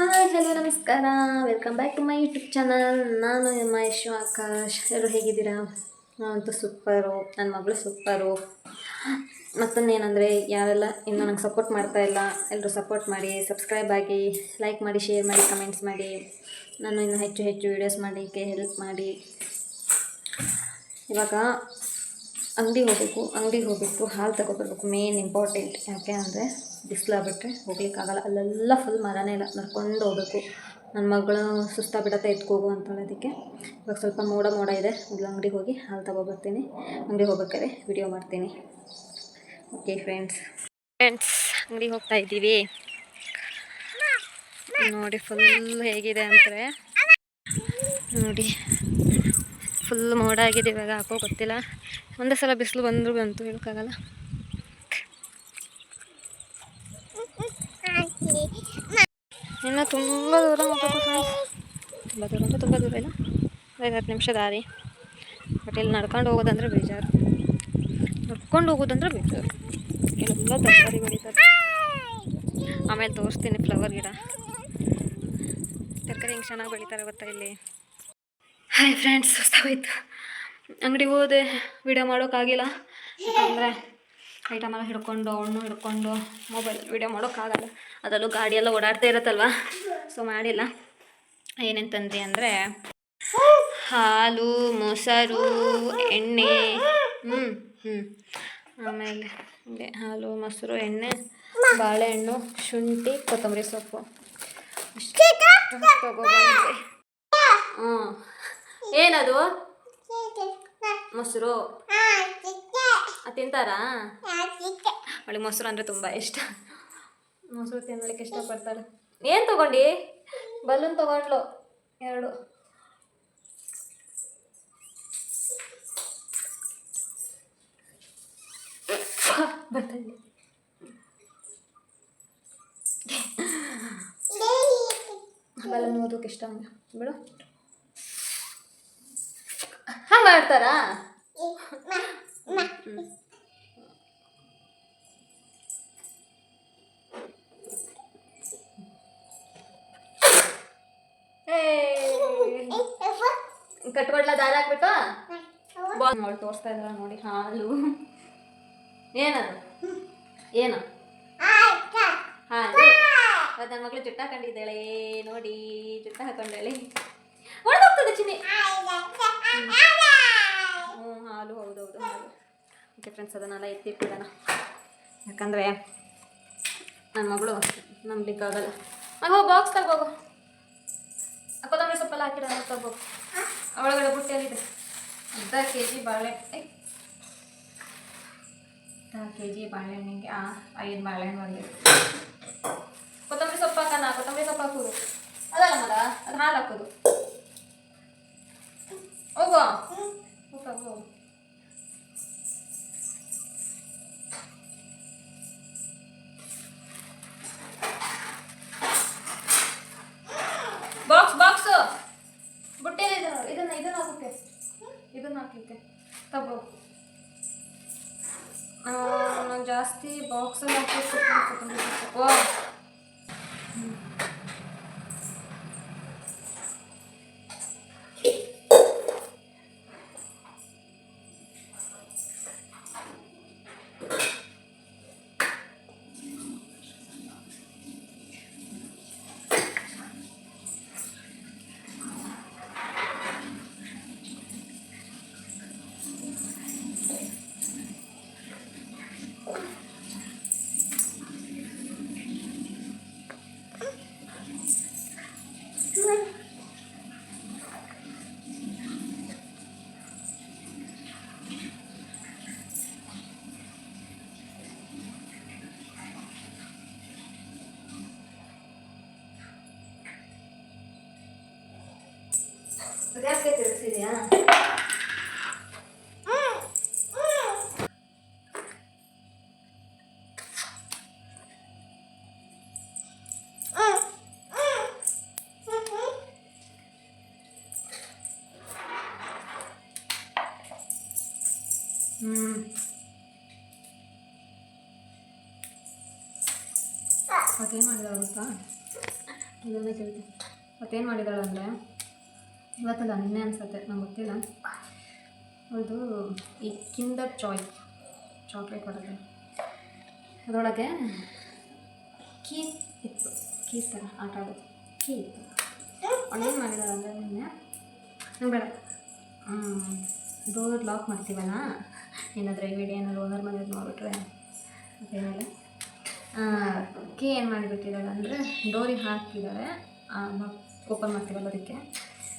Hi, hello, ನಮಸ್ಕಾರ. Welcome back to my YouTube channel ನಾನು ಎಮ್ಮ ಯಶು ಆಕಾಶ್. ಎಲ್ಲರೂ ಹೇಗಿದ್ದೀರಾ? ನಾವಂತೂ ಸೂಪರು ನನ್ನ ಮಗಳು ಸೂಪರು ಮತ್ತೊಂದೇನೆಂದರೆ, ಯಾರೆಲ್ಲ ಇನ್ನೂ ನಂಗೆ ಸಪೋರ್ಟ್ ಮಾಡ್ತಾ ಇಲ್ಲ ಎಲ್ಲರೂ ಸಪೋರ್ಟ್ ಮಾಡಿ ಸಬ್ಸ್ಕ್ರೈಬ್ ಆಗಿ ಲೈಕ್ ಮಾಡಿ ಶೇರ್ ಮಾಡಿ ಕಮೆಂಟ್ಸ್ ಮಾಡಿ, ನಾನು ಇನ್ನೂ ಹೆಚ್ಚು ಹೆಚ್ಚು ವೀಡಿಯೋಸ್ ಮಾಡಲಿಕ್ಕೆ ಹೆಲ್ಪ್ ಮಾಡಿ. ಇವಾಗ ಅಂಗಡಿಗೆ ಹೋಗಬೇಕು ಅಂಗಡಿಗೆ ಹೋಗಬೇಕು ಹಾಲು ತಗೊಬರ್ಬೇಕು ಮೇನ್ ಇಂಪಾರ್ಟೆಂಟ್ ಯಾಕೆ ಅಂದರೆ ಬಿಸಿಲಾಗ್ಬಿಟ್ರೆ ಹೋಗ್ಲಿಕ್ಕಾಗಲ್ಲ ಅಲ್ಲೆಲ್ಲ ಫುಲ್ ಮರನೇ ಇಲ್ಲ. ನಡ್ಕೊಂಡು ಹೋಗ್ಬೇಕು. ನನ್ನ ಮಗಳು ಸುಸ್ತಾಗ್ಬಿಡತ್ತೆ ಎತ್ಕೋಗು ಅಂತಾಳೆ ಅದಕ್ಕೆ. ಇವಾಗ ಸ್ವಲ್ಪ ಮೋಡ ಮೋಡ ಇದೆ. ಮೊದಲು ಅಂಗಡಿಗೆ ಹೋಗಿ ಹಾಲು ತಗೊಬರ್ತೀನಿ ಅಂಗಡಿಗೆ ಹೋಗ್ಬೇಕಾದ್ರೆ ವಿಡಿಯೋ ಮಾಡ್ತೀನಿ. ಓಕೆ ಫ್ರೆಂಡ್ಸ್ ಫ್ರೆಂಡ್ಸ್ ಅಂಗಡಿಗೆ ಹೋಗ್ತಾ ಇದ್ದೀವಿ. ನೋಡಿ ಫುಲ್ ಹೇಗಿದೆ ಅಂದರೆ. ನೋಡಿ. ಫುಲ್ ಮೋಡ ಆಗಿದೆ ಇವಾಗ. ಹಾಕೋ ಗೊತ್ತಿಲ್ಲ. ಒಂದೇ ಸಲ ಬಿಸಿಲು ಬಂದರೂ ಬಂತು ಹೇಳೋಕ್ಕಾಗಲ್ಲ. ಇನ್ನು ತುಂಬ ದೂರ ಹೋಗಬೇಕು ಫ್ರೆಂಡ್ಸ್ ತುಂಬ ದೂರ ಅಂದರೆ ತುಂಬ ದೂರ ಇಲ್ಲ ಐದು ಹತ್ತು ನಿಮಿಷ ದಾರಿ. ಬಟ್ ಇಲ್ಲಿ ನಡ್ಕೊಂಡು ಹೋಗೋದಂದ್ರೆ ಬೇಜಾರು. ನಡ್ಕೊಂಡು ಹೋಗೋದಂದ್ರೆ ಬೇಜಾರು. ಇಲ್ಲೆಲ್ಲ ತರಕಾರಿ ಬೆಳೀತಾರೆ. ಆಮೇಲೆ ತೋರಿಸ್ತೀನಿ ಫ್ಲವರ್ ಗಿಡ. ತರಕಾರಿ ಹಿಂಗೆ ಚೆನ್ನಾಗಿ ಬೆಳೀತಾರೆ ಗೊತ್ತಾ ಇಲ್ಲಿ? ಹಾಯ್ ಫ್ರೆಂಡ್ಸ್ ಸುಸ್ತಾಗೋಯ್ತು ಅಂಗಡಿಗೆ ಹೋದೆ. ವಿಡಿಯೋ ಮಾಡೋಕ್ಕಾಗಿಲ್ಲ. ಯಾಕಂದರೆ ಐಟಮ್ ಎಲ್ಲ ಹಿಡ್ಕೊಂಡು, ಹಣ್ಣು ಹಿಡ್ಕೊಂಡು ಮೊಬೈಲ್ ವೀಡಿಯೋ ಮಾಡೋಕ್ಕಾಗಲ್ಲ. ಅದರಲ್ಲೂ ಗಾಡಿಯೆಲ್ಲ ಓಡಾಡ್ತಾ ಇರತ್ತಲ್ವ? ಸೊ ಮಾಡಿಲ್ಲ. ಏನೇನು ತಂದ್ರಿ ಅಂದರೆ, ಹಾಲು, ಮೊಸರು, ಎಣ್ಣೆ ಹ್ಞೂ ಹ್ಞೂ ಆಮೇಲೆ ಹೀಗೆ ಹಾಲು, ಮೊಸರು, ಎಣ್ಣೆ, ಬಾಳೆಹಣ್ಣು, ಶುಂಠಿ, ಕೊತ್ತಂಬರಿ ಸೊಪ್ಪು. ತಗೊಬಂದೆ ಹ್ಞೂ ಏನದು ಮೊಸರು. ತಿಂತಾರಾ? ಅವಳಿಗೆ ಮೊಸರು ಅಂದರೆ ತುಂಬ ಇಷ್ಟ. ಮೊಸರು ತಿನ್ನಲಿಕ್ಕೆ ಇಷ್ಟಪಡ್ತಾಳೆ ಏನು ತಗೊಂಡು? ಬಲೂನ್ ತಗೊಂಡ್ಲು ಎರಡು. ಬರ್ತಾಯಿದೆ ಬಲೂನ್ ಓದೋಕೆ ಇಷ್ಟ ಹಂಗೆ. ಬಿಡು. ಹಂಗೆ ಮಾಡ್ತಾರಾ? ಕಟ್ಕೊಡ್ಲ ದಾರ ಹಾಕ್ಬಿಟ್ಟು ಬಾಲ್ ನೋಡಿ, ತೋರಿಸ್ತಾ ಇದ್ದಾಳ ನೋಡಿ, ಹಾಲು. ಏನದು? ಏನು? ಹಾಲು. ಅದು ನನ್ನ ಮಗಳು ಜುಟ್ಟ ಹಾಕೊಂಡಿದ್ದಾಳೆ, ನೋಡಿ, ಜುಟ್ಟ ಹಾಕೊಂಡಾಳೆ ಒಳಗೋಗ್ತದೆ ಚಿನ್ನಿ. ಹ್ಞೂ ಹಾಲು ಹೌದು ಹೌದು ಹಾಲು. ಓಕೆ ಫ್ರೆಂಡ್ಸ್ ಅದನ್ನೆಲ್ಲ ಎತ್ತಿಟ್ಟಿದ್ದಾನ. ಯಾಕಂದರೆ ನನ್ನ ಮಗಳು ನಂಬಲಿಕ್ಕಾಗಲ್ಲ. ಮಗ ಹೋಗಿ ಬಾಕ್ಸ್ ತಗೋಗು ಕೊತ್ತಂಬರಿ ಸೊಪ್ಪೆಲ್ಲ ಹಾಕಿಡೋಣ ತಗೋ ಒಳಗಡೆ ಬುಟ್ಟಿಯಲ್ಲಿದೆ. ಅರ್ಧ ಕೆ ಜಿ ಬಾಳೆ ಅರ್ಧ ಕೆ ಜಿ ಬಾಳೆಹಣ್ಣಿಗೆ, ಆ, ಐದು ಬಾಳೆಹಣ್ಣು ಒಂದು. ಕೊತ್ತಂಬರಿ ಸೊಪ್ಪು ಹಾಕೋಣ ಕೊತ್ತಂಬರಿ ಸೊಪ್ಪು ಹಾಕೋದು ಅದಲ್ಲ ಮರ ಅದು ಹಾಲು ಹಾಕೋದು. ಹೋಗೋ ಹೋಗ ಹೋಗು. ಯಾಕೆ ತಿರುಗಿಸಿದ್ಯಾ ಹ್ಞೂ ಅದೇನು ಮಾಡಿದ ಗೊತ್ತಾ ಇದನ್ನೇ ಕೇಳ್ತೀನಿ ಮತ್ತೇನು ಮಾಡಿದಾಳೆ ಅಂದರೆ ಇವತ್ತಲ್ಲ ನಿನ್ನೆ ಅನಿಸುತ್ತೆ, ನಂಗೆ ಗೊತ್ತಿಲ್ಲ. ಅದು ಈ ಕಿಂಡರ್ ಚಾಯ್ ಚಾಕ್ಲೇಟ್ ಬರುತ್ತೆ ಅದರೊಳಗೆ ಕೀ ಇತ್ತು ಕೀ ಥರ ಆಟ ಆಡೋದು. ಕೀ ಇತ್ತು ಅವಳೇನು ಮಾಡಿದ್ದಾರೆ ಅಂದರೆ ನಿನ್ನೆ. ನಂಗೆ ಬೇಡ. ಡೋರ್ ಲಾಕ್ ಮಾಡ್ತೀವಲ್ಲ? ಏನಾದರೂ ವಿಡಿಯೋ ಏನಾದ್ರು ಓನರ್ ಮನೇಲಿ ಅಂತ ಅದೇನಿಲ್ಲ ಕೀ ಏನು ಮಾಡಿಬಿಟ್ಟಿದ್ದಾಳೆ ಅಂದರೆ ಡೋರಿಗೆ ಹಾಕ್ತಿದ್ದಾರೆ ಓಪನ್ ಮಾಡ್ತೀವಲ್ಲ ಅದಕ್ಕೆ?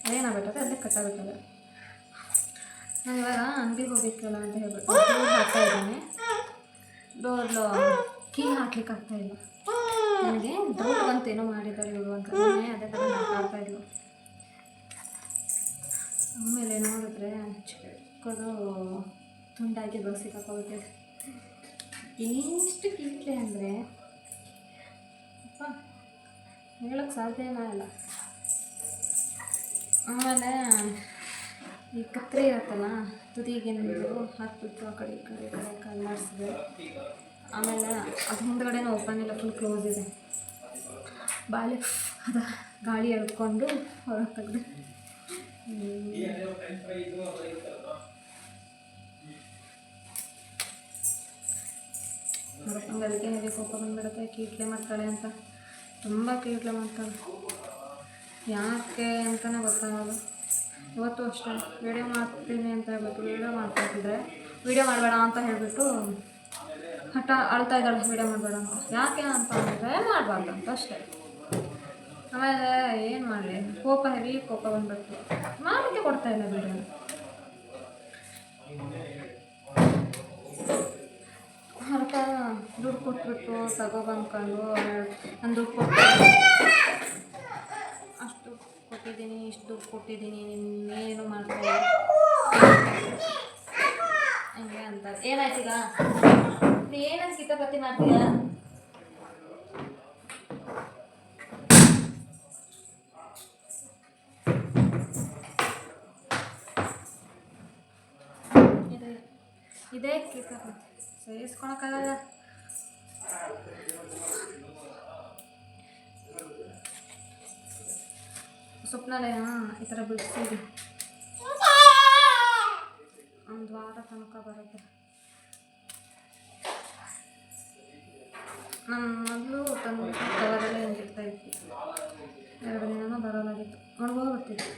ಅದೇನಾಗ್ಬಿಟ್ಟದೆ ಅಲ್ಲೇ ಆಗುತ್ತೆ ನಾನು ಇವಾಗ ಅಂಗಡಿಗೆ ಹೋಗಿತ್ತಲ್ಲ ಅಂತ ಹೇಳ್ಬಿಟ್ಟು ಡೋರ್ ಹಾಕ್ತಾ ಇದ್ದೀನಿ. ಡೋರ್ಲು ಕೀ ಹಾಕ್ಲಿಕ್ಕೆ ಆಗ್ತಾ ಇಲ್ಲ. ನನಗೆ ಡೋರ್ ಅಂತೇನೋ ಏನೋ ಮಾಡಿದ್ದಾರೆ ಇವರು ಅಂತ. ಅದೇ ಥರ ಮಾತಾಡ್ತಾ ಇದ್ಲು. ಆಮೇಲೆ ನೋಡಿದ್ರೆ ಚಿಕ್ಕದು ತುಂಡಾಗಿ ದೋಸೆ ಸಿಕ್ಕಾಕೋಗ್ಬಿಟ್ಟಿದೆ ಎಷ್ಟು ಕಿಟ್ಲೆ ಅಂದರೆ ಅಪ್ಪ ಹೇಳೋಕ್ಕೆ ಸಾಧ್ಯನೇ ಇಲ್ಲ. ಆಮೇಲೆ ಈ ಕತ್ರಿ ಇರುತ್ತಲ್ಲ, ತುದಿಗೆ ನಿಂತು ಹಾಕ್ಬಿಟ್ಟು ಆ ಕಡೆ ಈ ಕಡೆ ಈ ಕಡೆ ಕಲ್ಲಾಡಿಸಿದೆ ಆಮೇಲೆ ಅದು ಮುಂದ್ಗಡೆನೂ ಓಪನ್ ಇಲ್ಲ ಫುಲ್ ಕ್ಲೋಸ್ ಇದೆ. ಬಾಳೆ ಅದ ಗಾಳಿ ಎಳ್ಕೊಂಡು ಹೊರಗೆ ತೆಗೆದು. ಅದಕ್ಕೆ ಕೋಪ ಬಂದ್ಬಿಡುತ್ತೆ, ಕೀಟ್ಲೆ ಮಾಡ್ತಾಳೆ ಅಂತ. ತುಂಬ ಕೀಟ್ಲೆ ಮಾಡ್ತಾಳೆ. ಯಾಕೆ ಅಂತಲೇ ಗೊತ್ತಾಗಲ್ಲ. ಇವತ್ತು ಅಷ್ಟೇ. ವೀಡಿಯೋ ಮಾಡ್ತೀನಿ ಅಂತ ಹೇಳ್ಬಿಟ್ಟು ವೀಡಿಯೋ ಮಾಡ್ತಿದ್ರೆ ವೀಡಿಯೋ ಮಾಡಬೇಡ ಅಂತ ಹೇಳಿಬಿಟ್ಟು ಹಠ ಅಳ್ತಾ ಇದ್ದಾಳೆ. ವೀಡಿಯೋ ಮಾಡಬೇಡ ಅಂತ. ಯಾಕೆ ಅಂತ ಅಂದರೆ ಮಾಡಬಾರ್ದು ಅಂತ ಅಷ್ಟೇ. ಆಮೇಲೆ ಏನು ಮಾಡಲಿ? ಕೋಪ ಹೆವಿ ಕೋಪ ಬಂದ್ಬಿಟ್ಟು ಮಾಡಲಿಕ್ಕೆ ಕೊಡ್ತಾ ಇಲ್ಲ ವೀಡಿಯೋ ಅದಕ್ಕೆ ದುಡ್ಡು ಕೊಟ್ಬಿಟ್ಟು ತಗೊಬಂದ್ಕೊಂಡು ನಾನು ದುಡ್ಡು ಕೊಟ್ಟು ಕೊಟ್ಟಿದ್ದೀನಿ, ಇಷ್ಟು ದುಡ್ಡು ಕೊಟ್ಟಿದ್ದೀನಿ ನೀನೇನು ಮಾಡ್ತಾ ಇಲ್ಲ ಹಂಗೆ ಅಂತಾರೆ ಏನಾಯ್ತು ಈಗ? ನೀ ಏನಂತ ಕಿತಾಪತಿ ಮಾಡ್ತೀಯ? ಇದೆ. ಕಿತಾಪತಿ. ಸಹಿಸ್ಕೊಳಕ್ಕಾಗಲ್ಲ ಸ್ವಪ್ನಾಲಯ ಈ ಥರ ಬಿಡಿಸಿದೆ ಒಂದು ವಾರ ತನಕ ಬರುತ್ತೆ. ನಮ್ಮ ಮೊದಲು ತಂದು ಕವರಲ್ಲೇ ಹಿಂಗಿರ್ತಾ ಇದ್ವಿ. ಎರಡು ದಿನನೂ ಬರೋದಾಗಿತ್ತು. ಒಣಗೋಗ್ಬಿಡ್ತಿತ್ತು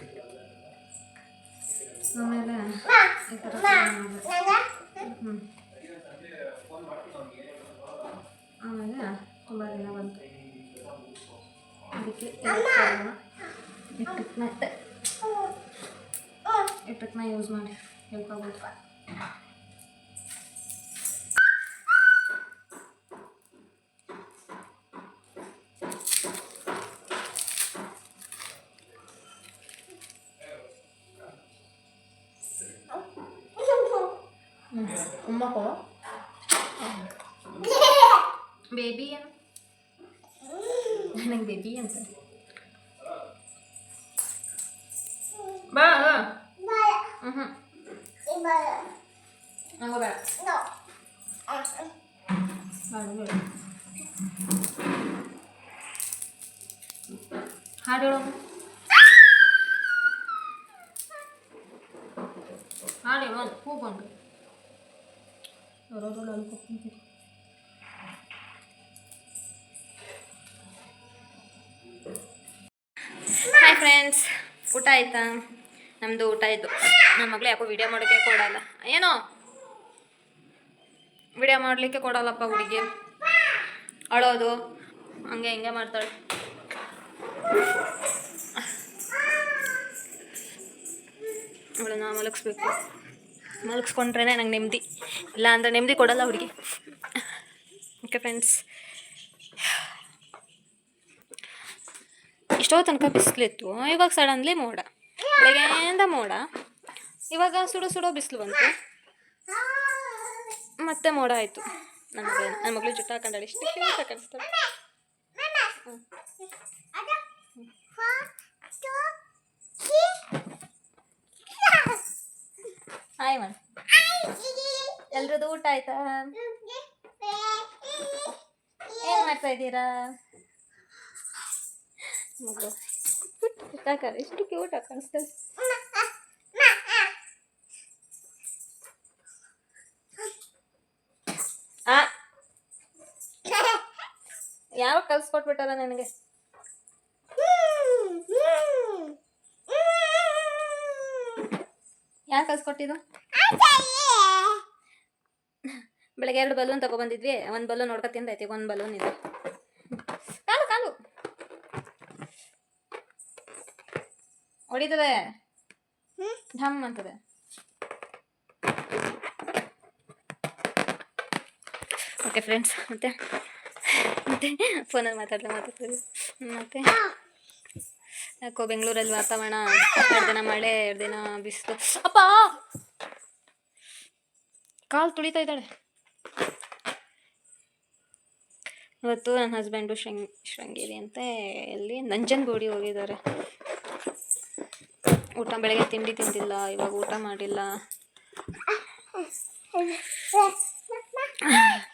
ಆಮೇಲೆ ಈ ಥರ ಹ್ಞೂ ಆಮೇಲೆ ತುಂಬ ದಿನ ಬಂತು. ಅದಕ್ಕೆ ಇಟ್ಟಕ್ಕೆ ಮತ್ತೆ ಇಟ್ಟಕ್ಕೆ ಯೂಸ್ ಮಾಡಿ ಹೇಳ್ಕೊಬೋದು ಉಮ್ಮ ಕೊಡು ಬೇಬಿ ಏನು ನನಗೆ ಬೇಬಿ ಅಂತ ಬಾ ಅವರವ್ರು ಅನ್ಕೊತೀನಿ ಹಾಯ್ ಫ್ರೆಂಡ್ಸ್ ಊಟ ಆಯ್ತಾ? ನಮ್ಮದು ಊಟ ಆಯಿತು. ನನ್ನ ಮಗಳು ಯಾಕೋ ವಿಡಿಯೋ ಮಾಡೋಕ್ಕೆ ಕೊಡಲ್ಲ. ಏನೋ? ವಿಡಿಯೋ ಮಾಡಲಿಕ್ಕೆ ಕೊಡಲ್ಲಪ್ಪ ಹುಡುಗಿ. ಅಳೋದು. ಹಂಗೆ ಹಿಂಗೆ ಮಾಡ್ತಾಳೆ. ಅವಳನ್ನ ಮಲಗಿಸ್ಬೇಕು. ಮಲಗಿಸ್ಕೊಂಡ್ರೇ ನಂಗೆ ನೆಮ್ಮದಿ. ಇಲ್ಲ ಅಂದರೆ ನೆಮ್ಮದಿ ಕೊಡಲ್ಲ ಹುಡುಗಿ. ಓಕೆ ಫ್ರೆಂಡ್ಸ್ ಇಷ್ಟೋ ತನಕ ಬಿಸಿಲಿತ್ತು. ಇವಾಗ ಸಡನ್ಲಿ ಮೋಡ. ಬೆಳಗ್ಗೆಯಿಂದ ಮೋಡ. ಇವಾಗ ಸುಡು ಸುಡೋ ಬಿಸಿಲು ಬಂತು. ಮತ್ತೆ ಮೋಡ ಆಯಿತು. ನನಗೆ ಮಗಳು ನನ್ನ ಮಗಳು ಜುಟ್ಟು ಹಾಕೊಂಡಾಳೆ. ಇಷ್ಟು ಕ್ಯೂಟ್ ಕಾಣಿಸ್ತಾಳೆ ಹಾಯ್ ಮಾಡಿ ಎಲ್ರದ್ದು ಊಟ ಆಯ್ತಾ? ಏನು ಮಾಡ್ತಾ ಇದ್ದೀರಾ? ಮಗು ಕಾಕ ಎಷ್ಟು ಕ್ಯೂಟ್ ಕಾಣಿಸ್ತದೆ ಯಾವ ಕಲ್ಸ್ಕೊಟ್ಬಿಟ್ಟಾರ ನನಗೆ? ಯಾರು ಕಲ್ಸ್ಕೊಟ್ಟಿದ್ದು? ಬೆಳಗ್ಗೆ ಎರಡು ಬಲೂನ್ ತಗೊಬಂದಿದ್ವಿ. ಒಂದು ಬಲೂನ್ ನೋಡ್ಕೊ ತಿಂದೈತಿ, ಒಂದು ಬಲೂನ್ ಇದೆ. ಕಾಲು ಕಾಲು. ಹೊಡಿತದೆ? ಧಮ್ ಅಂತದೆ. ಓಕೆ ಫ್ರೆಂಡ್ಸ್ ಮತ್ತೆ? ಮತ್ತೆ? ಫೋನಲ್ಲಿ ಮಾತಾಡ್ತಾ ಮಾತಾಡ್ತೀವಿ. ಮತ್ತೆ? ಯಾಕೋ ಬೆಂಗಳೂರಲ್ಲಿ ವಾತಾವರಣ ಎರಡು ದಿನ ಮಳೆ, ಎರಡು ದಿನ ಬಿಸಿಲು. ಅಪ್ಪ! ಕಾಲು ತುಳಿತಾ ಇದ್ದಾಳೆ. ಇವತ್ತು ನನ್ನ ಹಸ್ಬೆಂಡು ಶೃಂಗ್ ಶೃಂಗೇರಿ ಅಂತ ಎಲ್ಲಿ ನಂಜನಗೂಡಿ ಹೋಗಿದ್ದಾರೆ. ಊಟ ಬೆಳಗ್ಗೆ ತಿಂಡಿ ತಿಂದಿಲ್ಲ ಇವಾಗ ಊಟ ಮಾಡಿಲ್ಲ.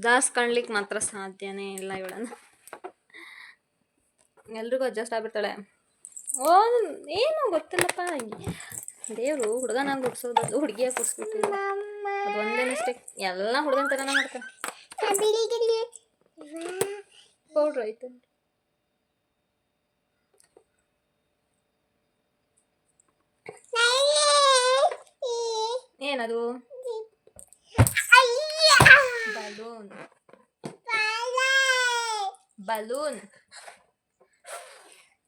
ಸುಧಾರಿಸ್ಕೊಳ್ಲಿಕ್ಕೆ ಮಾತ್ರ ಸಾಧ್ಯನೇ ಇಲ್ಲ ಇವಳನ್ನು. ಎಲ್ರಿಗೂ ಅಡ್ಜಸ್ಟ್ ಆಗ್ಬಿಡ್ತಾಳೆ. ಓ, ಏನು ಗೊತ್ತಿಲ್ಲಪ್ಪ. ದೇವರು ಹುಡುಗನಾಗ ಗುಡ್ಸೋದು ಅದು ಹುಡುಗಿಯಾಗಿ ಅದೊಂದೇ ಮಿಸ್ಟೇಕ್ ಎಲ್ಲ ಹುಡುಗನ ಥರನೇ ಮಾಡ್ತಾರೆ. ಪೌಡ್ರ್ ಆಯ್ತು ಏನದು? ಬಲೂನ್ ಬಲೂನ್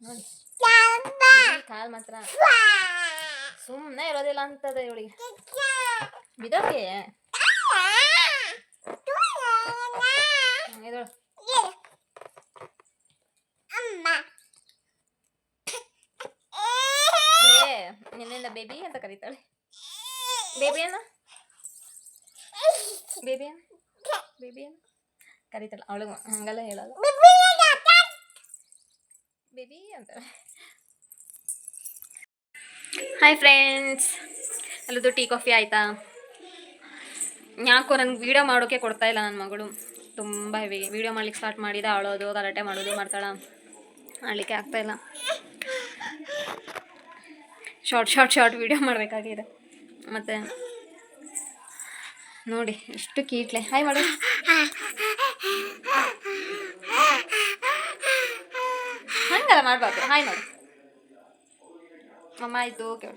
ನೋಡಿ ಕಾಲ್ ಮಾತ್ರ ಸುಮ್ಮನೆ ಇರೋದಿಲ್ಲ ಅಂತದೆ ಇವಳಿಗೆ ಬಿದೋಕೆ ಇದಳು ಏ ನಿನ್ನಿಂದ ಬೇಬಿ ಅಂತ ಕರೀತಾಳೆ ಬೇಬಿ ಅನ್ನ ಬೇಬಿ ಅನ್ನ ಅನ್ನ ಕರೀತಾಳೆ ಅವಳಿಗೆ ಹಂಗೆಲ್ಲ ಹೇಳೋದು. ಬೇಬಿ ಅಂತಾಳೆ ಹಾಯ್ ಫ್ರೆಂಡ್ಸ್ ಅಲ್ಲದು ಟೀ ಕಾಫಿ ಆಯಿತಾ? ಯಾಕೋ ನನಗೆ ವೀಡಿಯೋ ಮಾಡೋಕ್ಕೆ ಕೊಡ್ತಾ ಇಲ್ಲ ನನ್ನ ಮಗಳು. ತುಂಬ ಹೆವಿ ವೀಡಿಯೋ ಮಾಡ್ಲಿಕ್ಕೆ ಸ್ಟಾರ್ಟ್ ಮಾಡಿದ ಅಳೋದು ಗಲಾಟೆ ಮಾಡೋದು, ಮಾಡ್ತಾಳೆ. ಮಾಡಲಿಕ್ಕೆ ಆಗ್ತಾಯಿಲ್ಲ ಶಾರ್ಟ್ ಶಾರ್ಟ್ ಶಾರ್ಟ್ ವೀಡಿಯೋ ಮಾಡಬೇಕಾಗಿದೆ. ಮತ್ತು ನೋಡಿ, ಎಷ್ಟು ಕೀಟ್ಲೆ ಹಾಯ್ ಮಾಡು ಹಂಗಲ್ಲ ಮಾಡಬಾರ್ದು. ಹಾಯ್ ಮಾಡು ಅಮ್ಮ ಆಯಿತು ಓಕೆ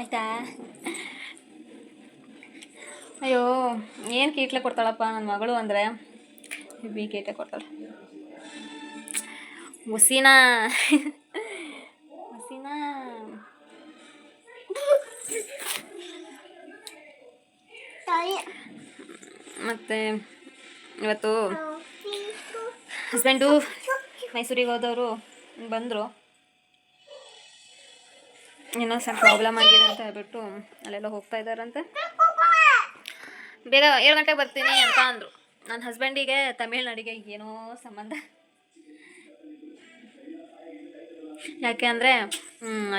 ಆಯ್ತಾ? ಅಯ್ಯೋ, ಏನು ಕೀಟ್ಲೆ ಕೊಡ್ತಾಳಪ್ಪ ನನ್ನ ಮಗಳು ಅಂದರೆ. ಬಿ ಕೀಟ್ಲೆ ಕೊಡ್ತಾಳೆ. ಹುಸಿನ ಮತ್ತು ಇವತ್ತು ಹಸ್ಬೆಂಡು ಮೈಸೂರಿಗೆ ಹೋದವರು ಬಂದರು. ಏನೋ ಸ್ವಲ್ಪ ಪ್ರಾಬ್ಲಮ್ ಆಗಿದೆ ಅಂತ ಹೇಳ್ಬಿಟ್ಟು ಅಲ್ಲೆಲ್ಲ ಹೋಗ್ತಾ ಇದ್ದಾರಂತೆ. ಬೇಗ ಏಳು ಗಂಟೆಗೆ ಬರ್ತೀನಿ ಅಂತ ಅಂದರು. ನನ್ನ ಹಸ್ಬೆಂಡಿಗೆ ತಮಿಳ್ನಾಡಿಗೆ ಏನೋ ಸಂಬಂಧ. ಯಾಕೆ ಅಂದರೆ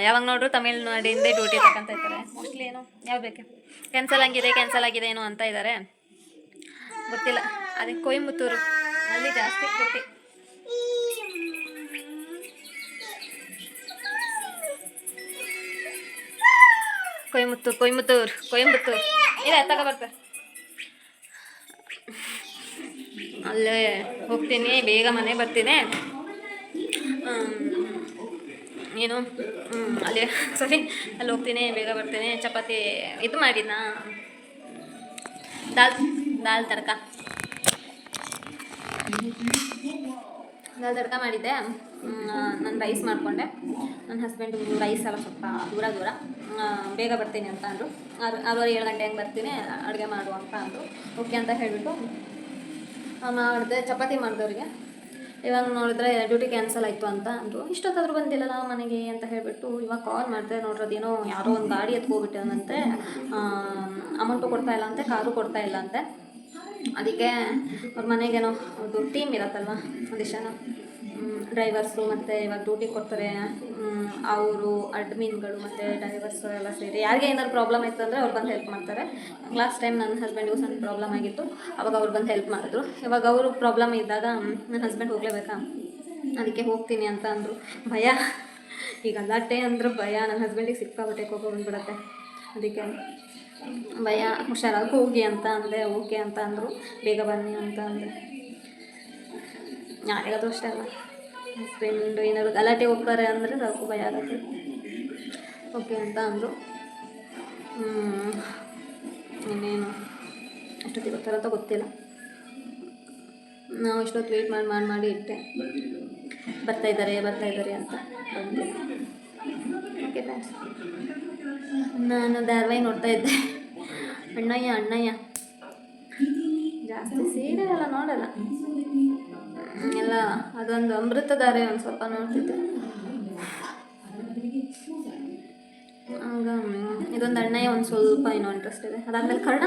ಯಾವಾಗ ನೋಡ್ರು ತಮಿಳ್ನಾಡಿಂದೇ ಡ್ಯೂಟಿ ತಗೊಂತ ಇದ್ದಾರೆ ಮೋಸ್ಟ್ಲಿ ಏನು, ಯಾವ ಬೇಕು? ಕ್ಯಾನ್ಸಲ್ ಆಗಿದೆ ಕ್ಯಾನ್ಸಲ್ ಆಗಿದೆ ಏನು ಅಂತ ಇದ್ದಾರೆ ಗೊತ್ತಿಲ್ಲ. ಅದೇ ಕೊಯಂಬತ್ತೂರು ಅಲ್ಲಿ ಜಾಸ್ತಿ ಡ್ಯೂಟಿ ಕೊಯಂಬತ್ತೂರು ಕೊಯಂಬತ್ತೂರು ಕೊಯಂಬತ್ತೂರು ಇಲ್ಲ, ತಗೋ ಬರ್ತಾರೆ ಅಲ್ಲೇ ಹೋಗ್ತೀನಿ, ಬೇಗ ಮನೆ ಬರ್ತೀನಿ. ಏನು? ಅಲ್ಲಿ ಸರಿ ಅಲ್ಲಿ ಹೋಗ್ತೀನಿ, ಬೇಗ ಬರ್ತೀನಿ. ಚಪಾತಿ, ಇದು ಮಾಡಿದ್ನಾ ದಾಲ್ ದಾಲ್ ತಡ್ಕ. ದಾಲ್ ತಡ್ಕ ಮಾಡಿದ್ದೆ. ನಾನು ರೈಸ್ ಮಾಡಿಕೊಂಡೆ. ನನ್ನ ಹಸ್ಬೆಂಡು ರೈಸ್ ಎಲ್ಲ ಸ್ವಲ್ಪ ದೂರ ದೂರ. ಬೇಗ ಬರ್ತೀನಿ ಅಂತ ಅಂದರು. ಆರು, ಆರೂವರೆ, ಏಳು ಗಂಟೆ ಹಂಗೆ ಬರ್ತೀನಿ. ಅಡುಗೆ ಮಾಡು ಅಂತ ಅಂದರು. ಓಕೆ ಅಂತ ಹೇಳಿಬಿಟ್ಟು ಮಾಡಿದೆ. ಚಪಾತಿ ಮಾಡಿದವ್ರಿಗೆ. ಇವಾಗ ನೋಡಿದ್ರೆ ಡ್ಯೂಟಿ ಕ್ಯಾನ್ಸಲ್ ಆಯಿತು ಅಂತ ಅಂದರು. ಇಷ್ಟೊತ್ತಾದರೂ ಬಂದಿಲ್ಲಲ್ಲ ಮನೆಗೆ ಅಂತ ಹೇಳಿಬಿಟ್ಟು ಇವಾಗ ಕಾಲ್ ಮಾಡಿದೆ ನೋಡ್ರಿ ಅದೇನೋ ಯಾರೋ ಒಂದು ಗಾಡಿ ಎತ್ಕೋಬಿಟ್ಟವನಂತೆ ಅಮೌಂಟು ಕೊಡ್ತಾ ಇಲ್ಲ ಅಂತೆ, ಕಾರು ಕೊಡ್ತಾ ಇಲ್ಲ ಅಂತೆ. ಅದಕ್ಕೆ ಅವ್ರ ಮನೆಗೇನೋ ಒಂದು ಟೀಮ್ ಇರತ್ತಲ್ವ ಒಂದಿಷ್ಟು ಡ್ರೈವರ್ಸು ಮತ್ತು ಇವಾಗ ಡ್ಯೂಟಿ ಕೊಡ್ತಾರೆ ಅವರು ಅಡ್ಮಿನ್ಗಳು ಮತ್ತು ಡ್ರೈವರ್ಸು ಎಲ್ಲ ಸೇರಿ. ಯಾರಿಗೆ ಏನಾದ್ರು ಪ್ರಾಬ್ಲಮ್ ಆಯಿತು ಅಂದರೆ ಅವ್ರು ಬಂದು ಹೆಲ್ಪ್ ಮಾಡ್ತಾರೆ. ಲಾಸ್ಟ್ ಟೈಮ್ ನನ್ನ ಹಸ್ಬೆಂಡಿಗೂ ಸಣ್ಣ ಪ್ರಾಬ್ಲಮ್ ಆಗಿತ್ತು. ಅವಾಗ ಅವ್ರು ಬಂದು ಹೆಲ್ಪ್ ಮಾಡಿದ್ರು. ಇವಾಗ ಅವರು ಪ್ರಾಬ್ಲಮ್ ಇದ್ದಾಗ ನನ್ನ ಹಸ್ಬೆಂಡ್ ಹೋಗಲೇಬೇಕಾ? ಅದಕ್ಕೆ ಹೋಗ್ತೀನಿ ಅಂತ ಅಂದರು. ಭಯ. ಈಗ ಗಲಾಟೆ ಅಂದ್ರೆ ಭಯ. ನನ್ನ ಹಸ್ಬೆಂಡಿಗೆ ಸಿಕ್ಕಾಬಿಟ್ಟೆ ಕೋಪ ಬಂದ್ಬಿಡತ್ತೆ. ಅದಕ್ಕೆ ಭಯ. ಹುಷಾರಾಗಿ ಹೋಗಿ ಅಂತ ಅಂದೆ. ಓಕೆ ಅಂತ ಅಂದರು. ಬೇಗ ಬನ್ನಿ ಅಂತ ಅಂದೆ. ಯಾರಿಗಾದ್ರೂ ಅಷ್ಟೇ ಅಲ್ಲ. ಹಸ್ಬೆಂಡು ಏನಾದ್ರು ಗಲಾಟೆ ಹೋಗ್ತಾರೆ ಅಂದರೆ ಸಾಕು ಭಯ ಆಗುತ್ತೆ. ಓಕೆ ಅಂತ ಅಂದರು. ಇನ್ನೇನು? ಅಷ್ಟೊತ್ತಿಗೆ ಬರ್ತಾರಂತ ಗೊತ್ತಿಲ್ಲ. ನಾವು ಇಷ್ಟೊತ್ತು ವೆಯ್ಟ್ ಮಾಡಿ ಮಾಡಿ ಮಾಡಿ ಇಟ್ಟೆ. ಬರ್ತಾ ಇದ್ದಾರೆ ಬರ್ತಾ ಇದ್ದಾರೆ ಅಂತ ಓಕೆ ಥ್ಯಾಂಕ್ಸ್ ನಾನು ಧಾರವಾಹಿ ನೋಡ್ತಾ ಇದ್ದೆ. ಅಣ್ಣಯ್ಯ ಅಣ್ಣಯ್ಯ. ಜಾಸ್ತಿ ಸೀರೆ ಎಲ್ಲ ನೋಡಲ್ಲ. ಎಲ್ಲ ಅದೊಂದು ಅಮೃತಧಾರೆ ಒಂದು ಸ್ವಲ್ಪ ನೋಡ್ತಿದ್ದೆ. ಆಗ ಇದೊಂದು ಅಣ್ಣಯ್ಯ ಒಂದು ಸ್ವಲ್ಪ ಏನೋ ಇಂಟ್ರೆಸ್ಟ್ ಇದೆ. ಅದಾದ್ಮೇಲೆ ಕರ್ಣ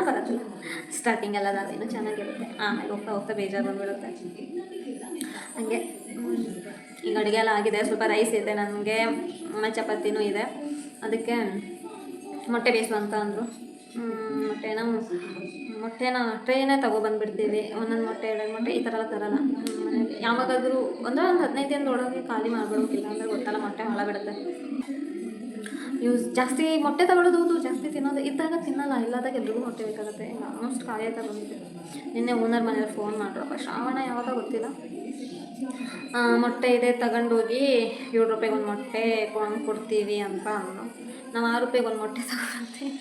ಸ್ಟಾರ್ಟಿಂಗ್ ಎಲ್ಲ ಅದೇನೋ ಚೆನ್ನಾಗಿರುತ್ತೆ. ಆಮೇಲೆ ಹೋಗ್ತಾ ಹೋಗ್ತಾ ಬೇಜಾರು ಬಂದ್ಬಿಡುತ್ತೆ. ಹಂಗೆ. ಈಗ ಅಡುಗೆ ಎಲ್ಲ ಆಗಿದೆ. ಸ್ವಲ್ಪ ರೈಸ್ ಇದೆ, ನನಗೆ ಚಪಾತಿನೂ ಇದೆ. ಅದಕ್ಕೆ ಮೊಟ್ಟೆ ಬೇಯಿಸು ಅಂತ ಅಂದರು. ಮೊಟ್ಟೆನ ಮೊಟ್ಟೆನ ಟ್ರೇನೇ ತೊಗೊಬಂದ್ಬಿಡ್ತೀವಿ ಒಂದೊಂದು ಮೊಟ್ಟೆ ಎರಡು ಮೊಟ್ಟೆ, ಈ ಥರ ಎಲ್ಲ ತರಲ್ಲ. ಯಾವಾಗಾದರೂ ಒಂದೋ ಒಂದು ಹದಿನೈದು ದಿನದ ಒಳಗೆ ಖಾಲಿ ಮಾಡ್ಬಿಡೋಕಿಲ್ಲ ಅಂದರೆ ಗೊತ್ತಲ್ಲ ಮೊಟ್ಟೆ ಹಾಳ ಬಿಡುತ್ತೆ ಯೂಸ್ ಜಾಸ್ತಿ ಮೊಟ್ಟೆ ತಗೊಳ್ಳೋದು ಜಾಸ್ತಿ ತಿನ್ನೋದು. ಇದ್ದಾಗ ತಿನ್ನಲ್ಲ, ಇಲ್ಲದಾಗ ಎಲ್ರಿಗೂ ಮೊಟ್ಟೆ ಬೇಕಾಗುತ್ತೆ. ಇಲ್ಲ, ಆಲ್ಮೋಸ್ಟ್ ಖಾಲಿ ಆಯ್ತಾ ನಿನ್ನೆ ಓನರ್ ಮನೇಲಿ ಫೋನ್ ಮಾಡಿರಪ್ಪ ಶ್ರಾವಣ ಯಾವಾಗ ಗೊತ್ತಿಲ್ಲ. ಮೊಟ್ಟೆ ಇದೆ, ತಗೊಂಡೋಗಿ ಏಳು ರೂಪಾಯಿಗೆ ಒಂದು ಮೊಟ್ಟೆ ಕೊಂಡು ಕೊಡ್ತೀವಿ ಅಂತ ಅಂದರು. ನಾವು ಆರು ರೂಪಾಯಿಗೆ ಒಂದು ಮೊಟ್ಟೆ ತಗೊಳ್ತೀವಿ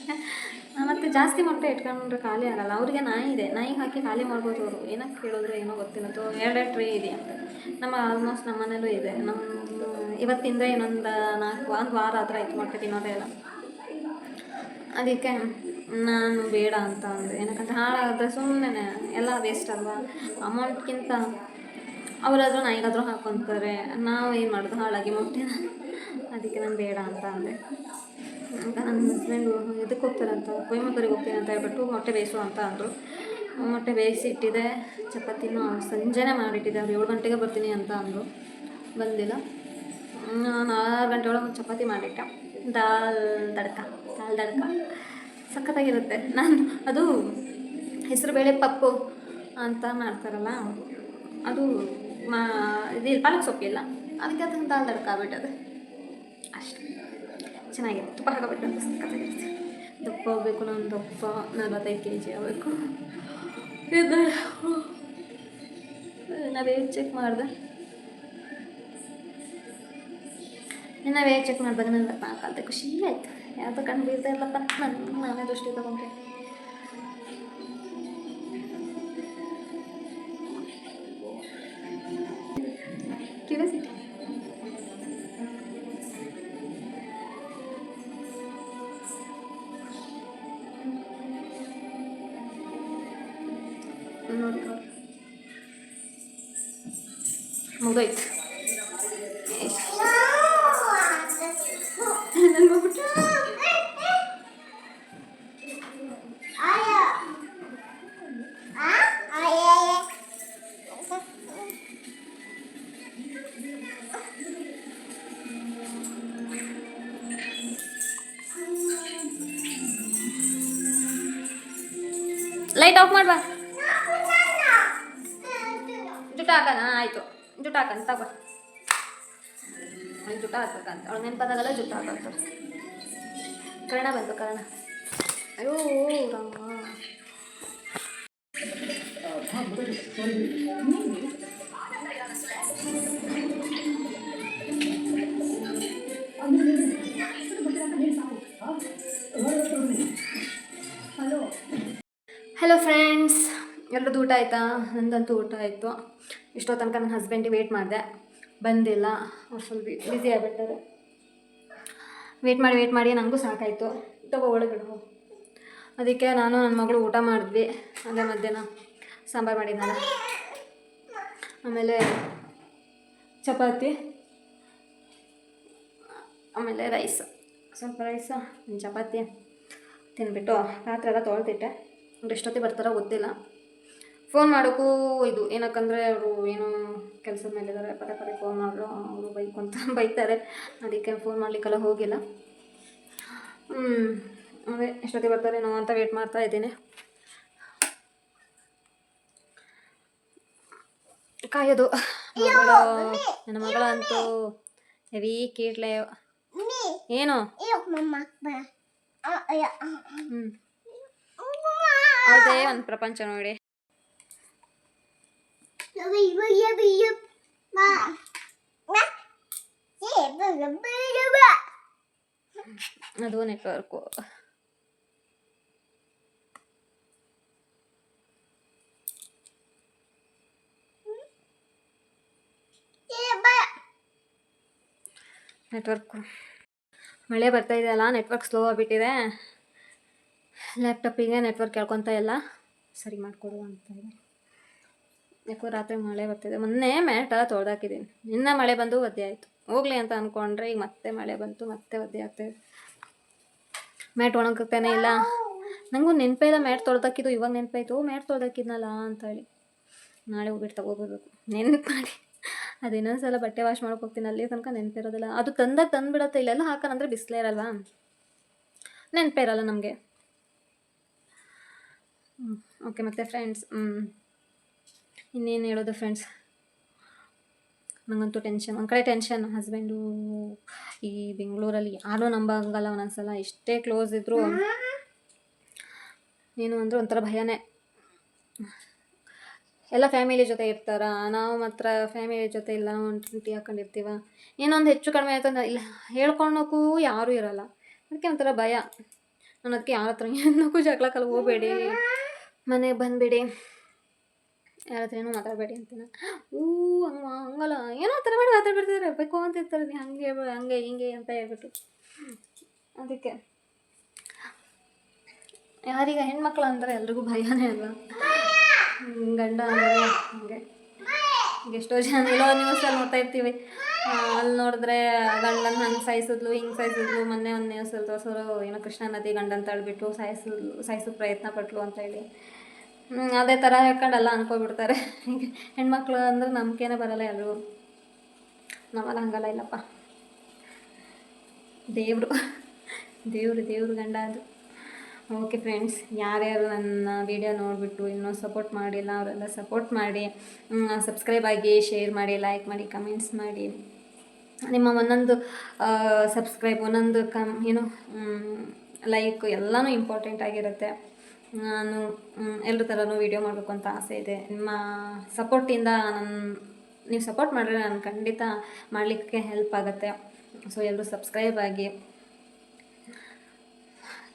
ಮತ್ತು ಜಾಸ್ತಿ ಮೊಟ್ಟೆ ಇಟ್ಕೊಂಡ್ರೆ ಖಾಲಿ ಆಗಲ್ಲ. ಅವರಿಗೆ ನಾಯಿ ಇದೆ. ನಾಯಿ ಹಾಕಿ ಖಾಲಿ ಮಾಡ್ಬೋದು ಅವರು. ಏನಕ್ಕೆ ಕೇಳಿದ್ರೆ ಏನೋ ಗೊತ್ತಿಲ್ಲ. ಅಥವಾ ಎರಡೆರಡು ಟ್ರೇ ಇದೆ ಅಂತ. ನಮ್ಮ ಆಲ್ಮೋಸ್ಟ್ ನಮ್ಮ ಮನೇಲೂ ಇದೆ. ನಮ್ಮ ಇವತ್ತಿಂದ ಇನ್ನೊಂದು ನಾಲ್ಕು ಒಂದು ವಾರ ಹತ್ರ ಆಯ್ತು ಮೊಟ್ಟೆ ತಿನ್ನೋದೇ ಇಲ್ಲ. ಅದಕ್ಕೆ ನಾನು ಬೇಡ ಅಂತ ಅಂದೆ. ಏನಕ್ಕಂತ ಹಾಳಾದರೆ ಸುಮ್ಮನೆ ಎಲ್ಲ ವೇಸ್ಟ್ ಅಲ್ವಾ? ಅಮೌಂಟ್ಗಿಂತ ಅವರಾದರೂ ನಾಯಿಗಾದರೂ ಹಾಕೊತಾರೆ. ನಾವು ಏನು ಮಾಡೋದು? ಹಾಳಾಗಿ ಮೊಟ್ಟೆನ. ಅದಕ್ಕೆ ನಾನು ಬೇಡ ಅಂತ ಅಂದೆ. ಆಗ ನನ್ನ ಹಸ್ಬೆಂಡು ಇದಕ್ಕೆ ಹೋಗ್ತಾರಂತ ಕೊಯಮತ್ತೂರಿಗೆ ಹೋಗ್ತೀನಿ ಅಂತ ಹೇಳ್ಬಿಟ್ಟು ಮೊಟ್ಟೆ ಬೇಯಿಸು ಅಂತ ಅಂದರು. ಮೊಟ್ಟೆ ಬೇಯಿಸಿ ಇಟ್ಟಿದೆ, ಚಪಾತಿನೂ ಸಂಜೆನೇ ಮಾಡಿಟ್ಟಿದ್ದೆ ಅವ್ರು ಏಳು ಗಂಟೆಗೆ ಬರ್ತೀನಿ ಅಂತ ಅಂದರು. ಬಂದಿಲ್ಲ. ನಾನು ಆರು ಗಂಟೆ ಒಳಗೆ ಚಪಾತಿ ಮಾಡಿಟ್ಟೆ. ದಾಲ್ ತಡ್ಕ ದಾಲ್ ತಡ್ಕ ಸಖತ್ತಾಗಿರುತ್ತೆ. ನಾನು ಅದು ಹೆಸರುಬೇಳೆ ಪಪ್ಪು ಅಂತ ಮಾಡ್ತಾರಲ್ಲ, ಅದು ಮಾ ಇದು ಪಾಲಕ್ ಸೊಪ್ಪಿಲ್ಲ. ಅದಕ್ಕೆ ಅದನ್ನು ದಾಲ್ ತಡ್ಕ ಆಗ್ಬಿಟ್ಟದೆ. ಚೆನ್ನಾಗಿದೆ ತುಪ್ಪ ಹಾಕಬಿಟ್ಟು ಅಂತ ಸಖತ್ತಾಗಿರುತ್ತೆ ದಪ್ಪ ಹೋಗ್ಬೇಕು ನಾನು ದಪ್ಪ, ನಲವತ್ತೈದು ಕೆ ಜಿ ಆಗಬೇಕು ನಾವೇ ಚೆಕ್ ಮಾಡಿದೆ. ಇನ್ನು ವೇಗ್ ಚೆಕ್ ಮಾಡಿದಾಗ ನನಗೆ ನಾಲ್ಕು ಖುಷಿ ಆಯ್ತು. ಯಾವುದೋ ಕಣ್ಣು ಬೀಳ್ತಾ ಇಲ್ಲಪ್ಪ ನನ್ನ ನಾನೇ ದೃಷ್ಟಿ ತಗೊಂಡೆ ಮುಗಿದೋಯ್ತು ನನ್ನ ಹೋಗ್ಬಿಟ್ಟು ಊಟ ಆಯಿತಾ? ನಂದಂತೂ ಊಟ ಆಯಿತು. ಇಷ್ಟೋ ತನಕ ನನ್ನ ಹಸ್ಬೆಂಡಿಗೆ ವೆಯ್ಟ್ ಮಾಡಿದೆ. ಬಂದಿಲ್ಲ. ಅವ್ರು ಸ್ವಲ್ಪ ಬ್ಯುಸಿ ಆಗಿಬಿಟ್ಟಾರೆ. ವೆಯ್ಟ್ ಮಾಡಿ ವೆಯ್ಟ್ ಮಾಡಿ ನನಗೂ ಸಾಕಾಯಿತು. ತಗೋ ಬಿಡು ಅದಕ್ಕೆ ನಾನು ನನ್ನ ಮಗಳು ಊಟ ಮಾಡಿದ್ವಿ. ಅದೇ ಮಧ್ಯಾಹ್ನ ಸಾಂಬಾರು ಮಾಡಿದ್ನಲ್ಲ ಆಮೇಲೆ ಚಪಾತಿ. ಆಮೇಲೆ ರೈಸ್ ಸ್ವಲ್ಪ ರೈಸ ಚಪಾತಿ ತಿಂದ್ಬಿಟ್ಟು ರಾತ್ರಿ ಎಲ್ಲ ತೊಳ್ದಿಟ್ಟೆ. ಎಷ್ಟೊತ್ತಿಗೆ ಬರ್ತಾರೋ ಗೊತ್ತಿಲ್ಲ. ಫೋನ್ ಮಾಡೋಕ್ಕೂ ಇದು ಏನಕ್ಕಂದ್ರೆ ಅವರು ಏನೋ ಕೆಲಸದ ಮೇಲಿದ್ದಾರೆ ಪದೇ ಪದೇ ಫೋನ್ ಮಾಡಿದ್ರು ಅವರು ಬೈಕೊಂತ ಬೈತಾರೆ. ಅದಕ್ಕೆ ಫೋನ್ ಮಾಡಲಿಕ್ಕೆಲ್ಲ ಹೋಗಿಲ್ಲ. ಹ್ಞೂ ಅದೇ ಎಷ್ಟೊತ್ತಿಗೆ ಬರ್ತಾರೇನೋ ಅಂತ ವೇಟ್ ಮಾಡ್ತಾ ಇದ್ದೀನಿ. ಕಾಯೋದು. ಮಗಳು ನನ್ನ ಮಗಳಂತೂ ಹೆವಿ ಕೀಟ್ಲೆ ಏನು? ಹ್ಞೂ ಅದೇ ಒಂದು ಪ್ರಪಂಚ ನೋಡಿ. ಅದು ನೆಟ್ವರ್ಕು ನೆಟ್ವರ್ಕು ಮಳೆ ಬರ್ತಾ ಇದೆಯಲ್ಲ ನೆಟ್ವರ್ಕ್ ಸ್ಲೋ ಆಗಿಬಿಟ್ಟಿದೆ. ಲ್ಯಾಪ್ಟಾಪಿಗೆ ನೆಟ್ವರ್ಕ್ ಕೇಳ್ಕೊತಾ ಇಲ್ಲ. ಸರಿ ಮಾಡಿಕೊಡು ಅಂತ ಇದೆ. ಯಾಕೋ ರಾತ್ರಿ ಮಳೆ ಬರ್ತಿದೆ. ಮೊನ್ನೆ ಮ್ಯಾಟ ತೊಳ್ದಾಕಿದ್ದೀನಿ. ನಿನ್ನ ಮಳೆ ಬಂದು ಒದ್ದೆ ಆಯಿತು. ಹೋಗ್ಲಿ ಅಂತ ಅಂದ್ಕೊಂಡ್ರೆ ಈಗ ಮತ್ತೆ ಮಳೆ ಬಂತು, ಮತ್ತೆ ಒದ್ದೆ ಆಗ್ತಾಯಿದೆ ಮ್ಯಾಟ್ ಒಣಗಾಗ್ತಾನೆ ಇಲ್ಲ. ನನಗೂ ನೆನಪೇ ಇಲ್ಲ ಮ್ಯಾಟ್ ತೊಳ್ದಾಕಿದ್ದು, ಇವಾಗ ನೆನಪಾಯ್ತು ಮ್ಯಾಟ್ ತೊಳ್ದಾಕಿದ್ನಲ್ಲ ಅಂತ ಹೇಳಿ. ನಾಳೆ ಹೋಗ್ಬಿಟ್ಟು ತಗೋಬರ್ಬೇಕು. ನೆನಪು ಮಾಡಿ ಅದು ಇನ್ನೊಂದು ಸಲ ಬಟ್ಟೆ ವಾಶ್ ಮಾಡೋಕೆ ಹೋಗ್ತೀನಿ. ಅಲ್ಲಿ ತನಕ ನೆನಪಿರೋದಿಲ್ಲ ಅದು ತಂದಾಗ ತಂದುಬಿಡತ್ತೆ. ಇಲ್ಲೆಲ್ಲ ಹಾಕೋಣಂದ್ರೆ ಬಿಸಿಲೇ ಇರಲ್ವಾ? ನೆನಪೇ ಇರಲ್ಲ ನಮಗೆ. ಓಕೆ ಮತ್ತೆ ಫ್ರೆಂಡ್ಸ್ ಇನ್ನೇನು ಹೇಳೋದು ಫ್ರೆಂಡ್ಸ್ ನನಗಂತೂ ಟೆನ್ಷನ್ ಒಂದು ಕಡೆ ಟೆನ್ಷನ್ ಹಸ್ಬೆಂಡು ಈ ಬೆಂಗಳೂರಲ್ಲಿ ಯಾರೂ ನಂಬಂಗಲ್ಲ ಒಂದೊಂದ್ಸಲ. ಎಷ್ಟೇ ಕ್ಲೋಸ್ ಇದ್ದರೂ ಏನು ಅಂದರೆ ಒಂಥರ ಭಯನೇ. ಎಲ್ಲ ಫ್ಯಾಮಿಲಿ ಜೊತೆ ಇರ್ತಾರ. ನಾವು ಮಾತ್ರ ಫ್ಯಾಮಿಲಿ ಜೊತೆ ಇಲ್ಲ. ಒಂದು ಟ್ರಿಟಿ ಹಾಕೊಂಡಿರ್ತೀವ. ಏನೊಂದು ಹೆಚ್ಚು ಕಡಿಮೆ ಆಯ್ತು ಅಂದ್ರೆ ಇಲ್ಲ ಹೇಳ್ಕೊಳಕ್ಕೂ ಯಾರೂ ಇರಲ್ಲ. ಅದಕ್ಕೆ ಒಂಥರ ಭಯ. ನಾನು ಅದಕ್ಕೆ ಯಾರ ಹತ್ರ ಏನಕ್ಕೂ ಜಗಳಕ್ಕಲ್ಲ ಹೋಗಬೇಡಿ. ಮನೆಗೆ ಬಂದುಬಿಡಿ. ಯಾರ ಹತ್ರ ಏನೂ ಮಾತಾಡಬೇಡಿ ಅಂತೀನಿ. ಊ ಹಂಗ ಹಂಗಲ್ಲ. ಏನೋ ಆ ಥರ ಮಾಡಿ ಮಾತಾಡ್ಬಿಡ್ತಿದ್ದಾರೆ ಬೇಕು ಅಂತ ಇರ್ತಾರೆ ನೀ ಹಂಗೆ ಹಂಗೆ, ಹಿಂಗೆ ಅಂತ ಹೇಳ್ಬಿಟ್ಟು. ಅದಕ್ಕೆ ಯಾರೀಗ ಹೆಣ್ಮಕ್ಳು ಅಂದರೆ ಎಲ್ರಿಗೂ ಭಯನೇ ಅಲ್ವಾ? ಗಂಡ ಅಂದರೆ ಹಂಗೆ. ಎಷ್ಟೋ ಜನ ಎಲ್ಲೋ ನ್ಯೂಸಲ್ಲಿ ನೋಡ್ತಾ ಇರ್ತೀವಿ. ಅಲ್ಲಿ ನೋಡಿದ್ರೆ ಗಂಡನ ಹಂಗೆ ಸಾಯಿಸಿದ್ಲು, ಹಿಂಗೆ ಸಾಯಿಸಿದ್ಲು, ಮೊನ್ನೆ ಒಂದು ನ್ಯೂಸಲ್ಲಿ ತೋರಿಸೋರು ಏನೋ ಕೃಷ್ಣ ನದಿ ಅಂತ ತಳ್ಬಿಟ್ಟು ಸಾಯಿಸಿದ್ಲು, ಸಾಯಿಸೋ ಪ್ರಯತ್ನ ಪಟ್ಲು ಅಂತ ಹೇಳಿ. ಅದೇ ಥರ ಹೇಳ್ಕೊಂಡೆಲ್ಲ ಅನ್ಕೋಬಿಡ್ತಾರೆ ಹಿಂಗೆ ಹೆಣ್ಮಕ್ಳು ಅಂದ್ರೆ ನಂಬಿಕೆನೇ ಬರಲ್ಲ ಎಲ್ಲರೂ ನಮ್ಮಲ್ಲ ಹಂಗಲ್ಲ ಇಲ್ಲಪ್ಪ. ದೇವರು. ದೇವರು, ದೇವ್ರ ಗಂಡ ಅದು. ಓಕೆ ಫ್ರೆಂಡ್ಸ್, ಯಾರ್ಯಾರು ನನ್ನ ವಿಡಿಯೋ ನೋಡಿಬಿಟ್ಟು ಇನ್ನೂ ಸಪೋರ್ಟ್ ಮಾಡಿಲ್ಲ, ಅವರೆಲ್ಲ ಸಪೋರ್ಟ್ ಮಾಡಿ ಸಬ್ಸ್ಕ್ರೈಬ್ ಆಗಿ ಶೇರ್ ಮಾಡಿ, ಲೈಕ್ ಮಾಡಿ, ಕಮೆಂಟ್ಸ್ ಮಾಡಿ. ನಿಮ್ಮ ಒಂದೊಂದು ಸಬ್ಸ್ಕ್ರೈಬ್, ಒಂದೊಂದು ಕಮ್, ಏನು ಲೈಕ್ ಎಲ್ಲನೂ ಇಂಪಾರ್ಟೆಂಟ್ ಆಗಿರುತ್ತೆ. ನಾನು ಎಲ್ಲರ ಥರನೂ ವೀಡಿಯೋ ಮಾಡಬೇಕು ಅಂತ ಆಸೆ ಇದೆ. ನಿಮ್ಮ ಸಪೋರ್ಟಿಂದ ನನ್ನ ನೀವು ಸಪೋರ್ಟ್ ಮಾಡಿದ್ರೆ ನಾನು ಖಂಡಿತ ಮಾಡಲಿಕ್ಕೆ ಹೆಲ್ಪ್ ಆಗುತ್ತೆ. ಸೊ ಎಲ್ಲರೂ ಸಬ್ಸ್ಕ್ರೈಬ್ ಆಗಿ.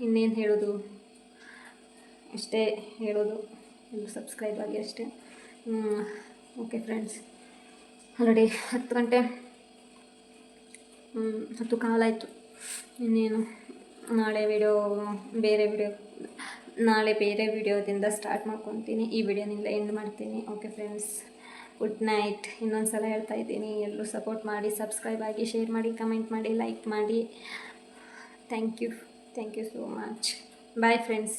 ಇನ್ನೇನು ಹೇಳೋದು? ಅಷ್ಟೇ ಹೇಳೋದು. ಎಲ್ಲರೂ ಸಬ್ಸ್ಕ್ರೈಬ್ ಆಗಿ ಅಷ್ಟೇ. ಓಕೆ ಫ್ರೆಂಡ್ಸ್ ಆಲ್ರೆಡಿ ಹತ್ತು ಗಂಟೆ. ಹತ್ತು ಕಾಲಾಯಿತು ಇನ್ನೇನು? ನಾಳೆ ವಿಡಿಯೋ ಬೇರೆ ವಿಡಿಯೋ ನಾಳೆ ಬೇರೆ ವಿಡಿಯೋದಿಂದ ಸ್ಟಾರ್ಟ್ ಮಾಡ್ಕೊತೀನಿ. ಈ ವಿಡಿಯೋನಿಂದ ಎಂಡ್ ಮಾಡ್ತೀನಿ. ಓಕೆ ಫ್ರೆಂಡ್ಸ್ ಗುಡ್ ನೈಟ್ ಇನ್ನೊಂದು ಸಲ ಹೇಳ್ತಾ ಇದ್ದೀನಿ. ಎಲ್ಲರೂ ಸಪೋರ್ಟ್ ಮಾಡಿ ಸಬ್ಸ್ಕ್ರೈಬ್ ಆಗಿ ಶೇರ್ ಮಾಡಿ ಕಮೆಂಟ್ ಮಾಡಿ ಲೈಕ್ ಮಾಡಿ. Thank you thank you so much bye friends